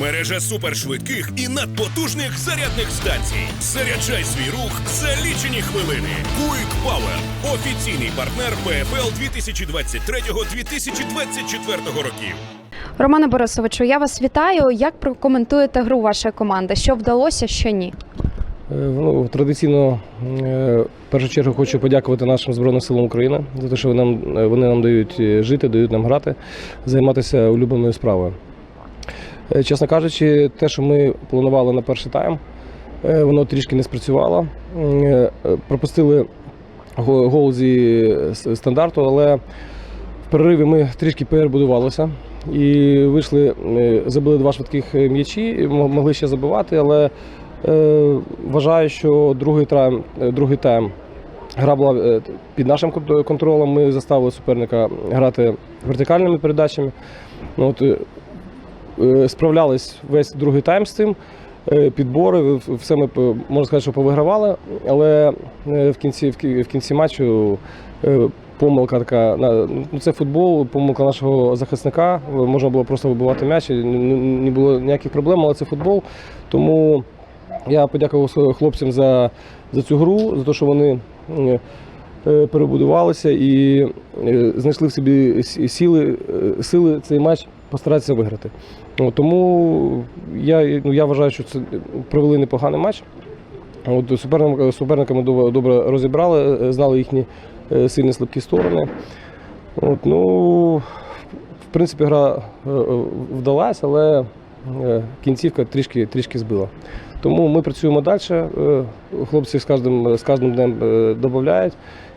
Мережа супершвидких і надпотужних зарядних станцій. Заряджай свій рух за лічені хвилини. Quick Power – офіційний партнер ПФЛ 2023-2024 років. Романе Борисовичу, я вас вітаю. Як прокоментуєте гру вашої команди? Що вдалося, що ні? Ну, традиційно е, в першу чергу хочу подякувати нашим Збройним силам України за те, що вони нам, е, вони нам дають жити, дають нам грати, займатися улюбленою справою. Е, Чесно кажучи, те, що ми планували на перший тайм, е, воно трішки не спрацювало. Е, Пропустили го- гол зі стандарту, але в перериві ми трішки перебудувалися і вийшли, забили два швидких м'ячі, могли ще забивати, але Вважаю, що другий тайм, другий тайм гра була під нашим контролем. Ми заставили суперника грати вертикальними передачами. Ну, от, справлялись весь другий тайм з цим. Е, Підбори, все ми можна сказати, що повигравали, але е, в кінці, в кінці матчу е, помилка така. Ну, це футбол, помилка нашого захисника. Можна було просто вибивати м'яч, не- було ніяких проблем, але це футбол. Тому я подякував хлопцям за, за цю гру, за те, що вони е, е, перебудувалися і е, знайшли в собі с- сили, е, сили цей матч постаратися виграти. Тому я, ну, я вважаю, що це провели непоганий матч. От, суперниками, суперниками добре, розібрали, е, знали їхні е, сильні слабкі сторони. От, ну, в принципі, гра е, вдалась, але кінцівка трішки, трішки збила. Тому ми працюємо далі. Хлопці з кожним, з кожним днем додають.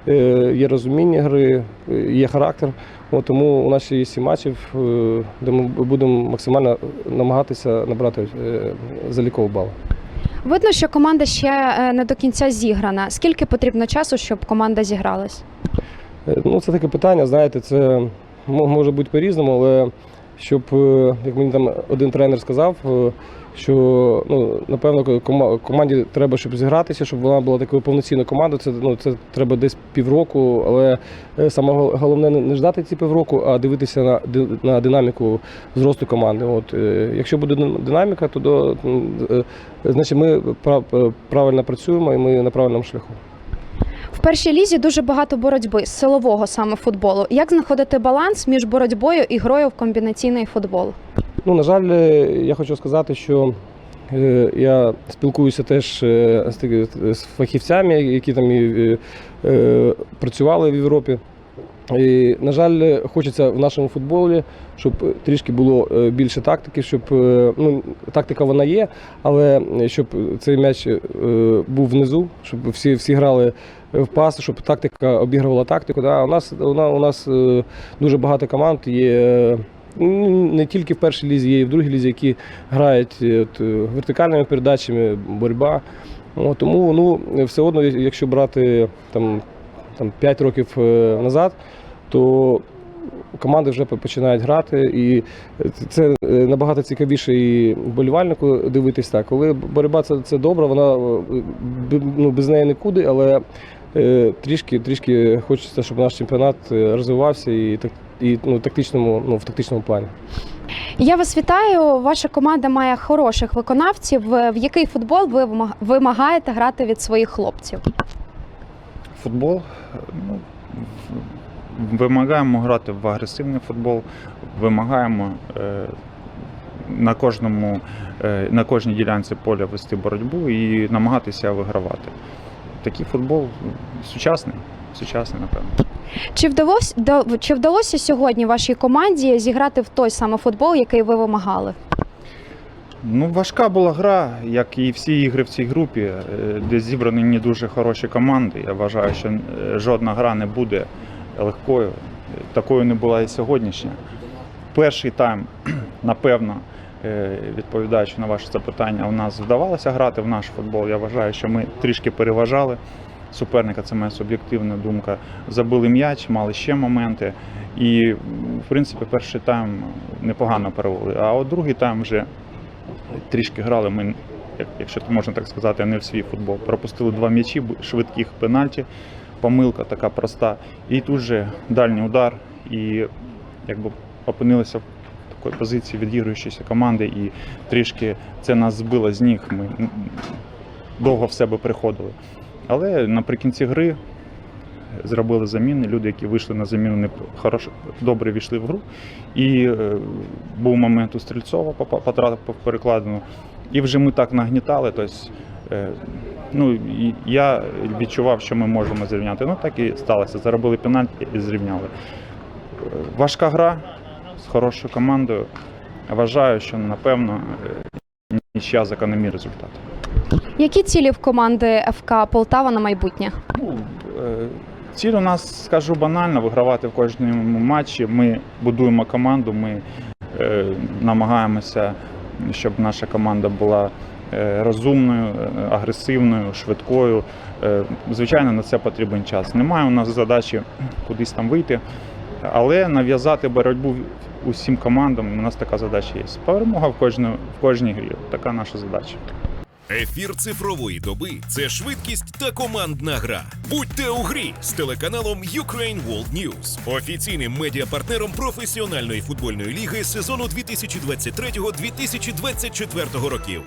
Е, Є розуміння гри, е, є характер. От, тому у нас ще є сім матчів, е, де ми будемо максимально намагатися набрати е, заліковий бал. Видно, що команда ще не до кінця зіграна. Скільки потрібно часу, щоб команда зігралась? Ну, це таке питання, знаєте, це може бути по-різному, але щоб, як мені там один тренер сказав, що ну, напевно кома- команді треба, щоб зігратися, щоб вона була такою повноцінною командою. Це, ну, це треба десь півроку, але е, саме головне не ждати ці півроку, а дивитися на, на динаміку зросту команди. От, е, якщо буде динаміка, то до, е, значить ми прав- правильно працюємо і ми на правильному шляху. В першій лізі дуже багато боротьби з силового саме футболу. Як знаходити баланс між боротьбою і грою в комбінаційний футбол? Ну, на жаль, е, я хочу сказати, що е, я спілкуюся теж е, з, фахівцями, які там і, працювали в Європі. І, на жаль, хочеться в нашому футболі, щоб трішки було більше тактики, щоб ну, тактика вона є, але щоб цей м'яч був внизу, щоб всі, всі грали в пас, щоб тактика обігрувала тактику. Да. У нас, у нас, дуже багато команд є. Ну, Не тільки в першій лізі, є і в другій лізі, які грають е, от, е, вертикальними передачами, боротьба. От, тому ну, все одно, якщо брати там, там, 5 років е, назад, то команди вже починають грати, і це набагато цікавіше і вболівальнику дивитись так. Коли боротьба це, це добре, вона ну, без неї нікуди, але трішки, трішки хочеться, щоб наш чемпіонат розвивався і, так- і ну, тактичному, ну, в тактичному плані. Я вас вітаю. Ваша команда має хороших виконавців. В який футбол ви вимагаєте грати від своїх хлопців? Футбол. Ну, вимагаємо грати в агресивний футбол, вимагаємо е, на, кожному, е, на кожній ділянці поля вести боротьбу і намагатися вигравати. Такий футбол ну, сучасний, сучасний, напевно. Чи вдалося чи вдалося сьогодні вашій команді зіграти в той самий футбол, який ви вимагали? Ну, важка була гра, як і всі ігри в цій групі, е, де зібрані не дуже хороші команди. Я вважаю, що е, жодна гра не буде легкою. Такою не була і сьогоднішня. Перший тайм, напевно, е, відповідаючи на ваше запитання, у нас вдавалося грати в наш футбол. Я вважаю, що ми трішки переважали суперника, це моя суб'єктивна думка. Забили м'яч, мали ще моменти. І, в принципі, перший тайм непогано перевели. А от другий тайм вже трішки грали. Ми, якщо можна так сказати, не в свій футбол. Пропустили два м'ячі швидких пенальті. Помилка така проста. І тут же дальній удар, і якби опинилися в такої позиції відігруючоїся команди, і трішки це нас збило з ніг. Ми довго в себе приходили. Але наприкінці гри зробили заміни. Люди, які вийшли на заміну, не хорошо, добре війшли в гру. І е, був момент у Стрільцова, потрапив в перекладину. І вже ми так нагнітали. Тобто, ну, я відчував, що ми можемо зрівняти. Ну так і сталося. Заробили пенальті і зрівняли. Важка гра з хорошою командою. Вважаю, що напевно е, нічия закономірний результат. Які цілі в команди ФК Полтава на майбутнє? Ну, е, ціль у нас, скажу банально, вигравати в кожному матчі. Ми будуємо команду, ми е, намагаємося, щоб наша команда була е, розумною, агресивною, швидкою. Е, Звичайно, на це потрібен час. Немає у нас задачі кудись там вийти, але нав'язати боротьбу усім командам. У нас така задача є. Перемога в кожній, в кожній грі. Така наша задача. Ефір цифрової доби це швидкість та командна гра. Будьте у грі з телеканалом Ukraine World News, офіційним медіапартнером професіональної футбольної ліги сезону 2023-2024 років.